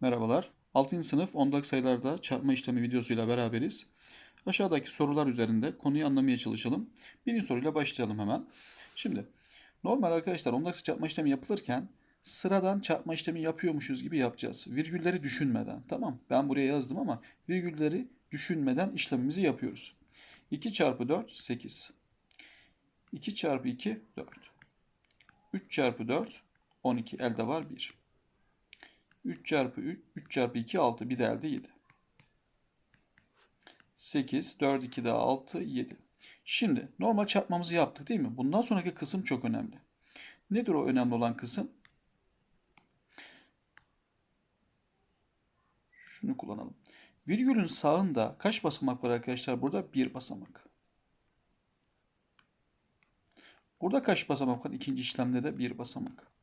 Merhabalar. 6. sınıf ondak sayılarda çarpma işlemi videosuyla beraberiz. Aşağıdaki sorular üzerinde konuyu anlamaya çalışalım. Birinci soruyla başlayalım hemen. Şimdi normal arkadaşlar ondak sayı çarpma işlemi yapılırken sıradan çarpma işlemi yapıyormuşuz gibi yapacağız. Virgülleri düşünmeden. Tamam ben buraya yazdım ama virgülleri düşünmeden işlemimizi yapıyoruz. 2 çarpı 4 8. 2 çarpı 2 4. 3 çarpı 4 12 elde var 1. 3 çarpı 3, 3 çarpı 2 6 bir de elde 7. 8, 4, 2 daha 6, 7. Şimdi normal çarpmamızı yaptık değil mi? Bundan sonraki kısım çok önemli. Nedir o önemli olan kısım? Şunu kullanalım. Virgülün sağında kaç basamak var arkadaşlar? Burada bir basamak. Burada kaç basamak var? İkinci işlemde de bir basamak.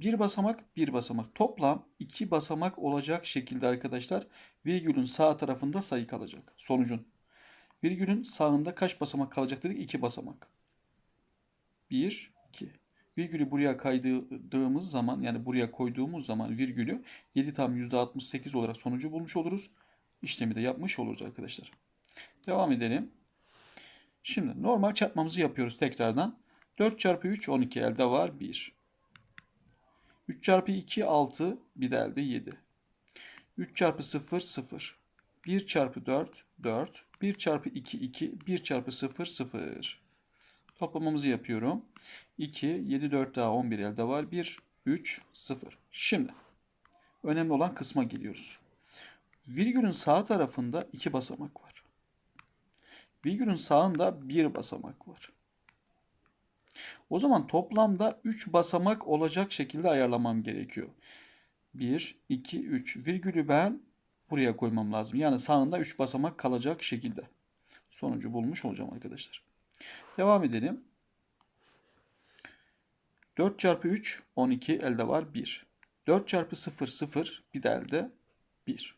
Bir basamak, bir basamak. Toplam iki basamak olacak şekilde arkadaşlar virgülün sağ tarafında sayı kalacak. Sonucun. Virgülün sağında kaç basamak kalacak dedik? İki basamak. Bir, iki. Virgülü buraya kaydırdığımız zaman yani buraya koyduğumuz zaman virgülü 7 tam %68 olarak sonucu bulmuş oluruz. İşlemi de yapmış oluruz arkadaşlar. Devam edelim. Şimdi normal çarpmamızı yapıyoruz tekrardan. 4 çarpı 3 12 elde var 1. 3 çarpı 2 6 bir de elde 7. 3 çarpı 0 0. 1 çarpı 4 4. 1 çarpı 2 2. 1 çarpı 0 0. Toplamamızı yapıyorum. 2 7 4 daha 11 elde var. 1 3 0. Şimdi önemli olan kısma geliyoruz. Virgülün sağ tarafında 2 basamak var. Virgülün sağında 1 basamak var. O zaman toplamda 3 basamak olacak şekilde ayarlamam gerekiyor. 1, 2, 3. Virgülü ben buraya koymam lazım. Yani sağında 3 basamak kalacak şekilde. Sonucu bulmuş olacağım arkadaşlar. Devam edelim. 4 çarpı 3 12 elde var 1. 4 çarpı 0 0 bir de elde 1.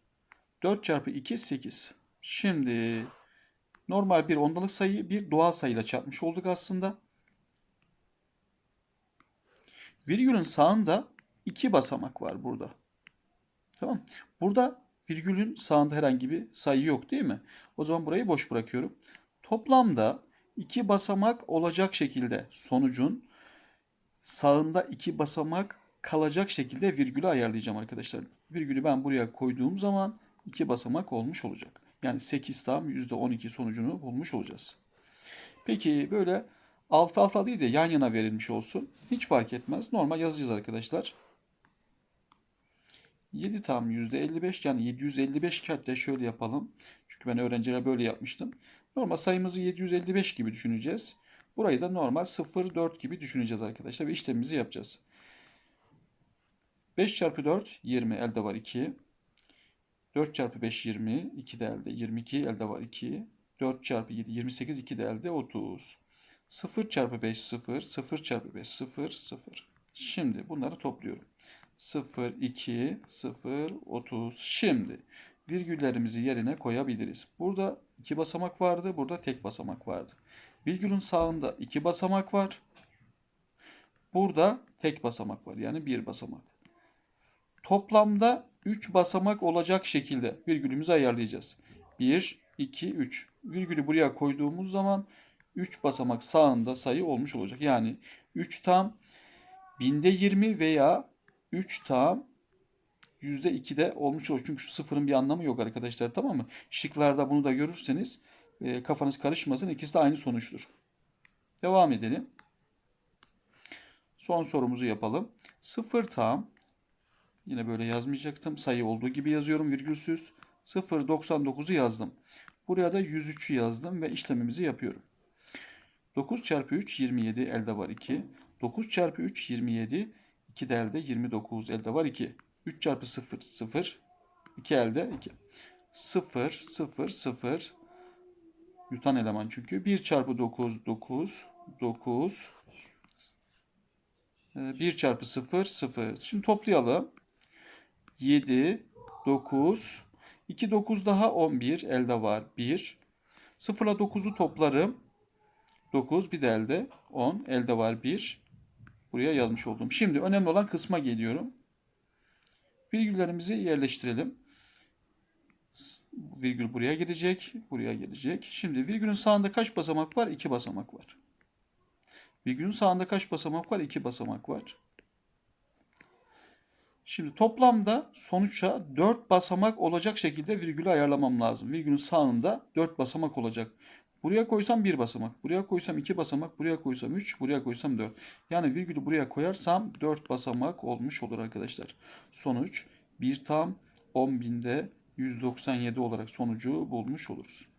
4 çarpı 2 8. Şimdi normal bir ondalık sayıyı bir doğal sayıyla çarpmış olduk aslında. Virgülün sağında iki basamak var burada. Tamam. Burada virgülün sağında herhangi bir sayı yok değil mi? O zaman burayı boş bırakıyorum. Toplamda iki basamak olacak şekilde sonucun sağında iki basamak kalacak şekilde virgülü ayarlayacağım arkadaşlar. Virgülü ben buraya koyduğum zaman iki basamak olmuş olacak. Yani 8 tam %12 sonucunu bulmuş olacağız. Peki böyle alt alta değil de yan yana verilmiş olsun. Hiç fark etmez. Normal yazacağız arkadaşlar. 7 tam %55 yani 755 hatta şöyle yapalım. Çünkü ben öğrencilere böyle yapmıştım. Normal sayımızı 755 gibi düşüneceğiz. Burayı da normal 0,4 gibi düşüneceğiz arkadaşlar ve işlemimizi yapacağız. 5 çarpı 4 20 elde var 2. 4 çarpı 5 20 2 de elde 22 elde var 2. 4 çarpı 7 28 2 de elde 30. 0 çarpı 5 0, 0 çarpı 5 0, 0. Şimdi bunları topluyorum. 0, 2, 0, 30. Şimdi virgüllerimizi yerine koyabiliriz. Burada iki basamak vardı, burada tek basamak vardı. Virgülün sağında iki basamak var. Burada tek basamak var yani bir basamak. Toplamda 3 basamak olacak şekilde virgülümüzü ayarlayacağız. 1, 2, 3. Virgülü buraya koyduğumuz zaman 3 basamak sağında sayı olmuş olacak. Yani 3 tam binde 20 veya 3 tam %2'de olmuş olur. Çünkü sıfırın bir anlamı yok arkadaşlar tamam mı? Şıklarda bunu da görürseniz e, kafanız karışmasın. İkisi de aynı sonuçtur. Devam edelim. Son sorumuzu yapalım. 0 tam yine böyle yazmayacaktım. Sayı olduğu gibi yazıyorum virgülsüz. 0.99'u yazdım. Buraya da 103'ü yazdım ve işlemimizi yapıyorum. 9 çarpı 3 27 elde var 2. 9 çarpı 3 27 2 de elde 29 elde var 2. 3 çarpı 0 0 2 elde 2. 0 0 0 yutan eleman çünkü. 1 çarpı 9 9 9 1 çarpı 0 0 şimdi toplayalım. 7 9 2 9 daha 11 elde var 1 0 ile 9'u toplarım 9 bir de elde 10 elde var 1 buraya yazmış oldum. Şimdi önemli olan kısma geliyorum. Virgüllerimizi yerleştirelim. Virgül buraya gelecek, buraya gelecek. Şimdi virgülün sağında kaç basamak var? 2 basamak var. Virgülün sağında kaç basamak var? 2 basamak var. Şimdi toplamda sonuça 4 basamak olacak şekilde virgülü ayarlamam lazım. Virgülün sağında 4 basamak olacak. Buraya koysam 1 basamak, buraya koysam 2 basamak, buraya koysam 3, buraya koysam 4. Yani virgülü buraya koyarsam 4 basamak olmuş olur arkadaşlar. Sonuç 1 tam 10.000'de 197 olarak sonucu bulmuş oluruz.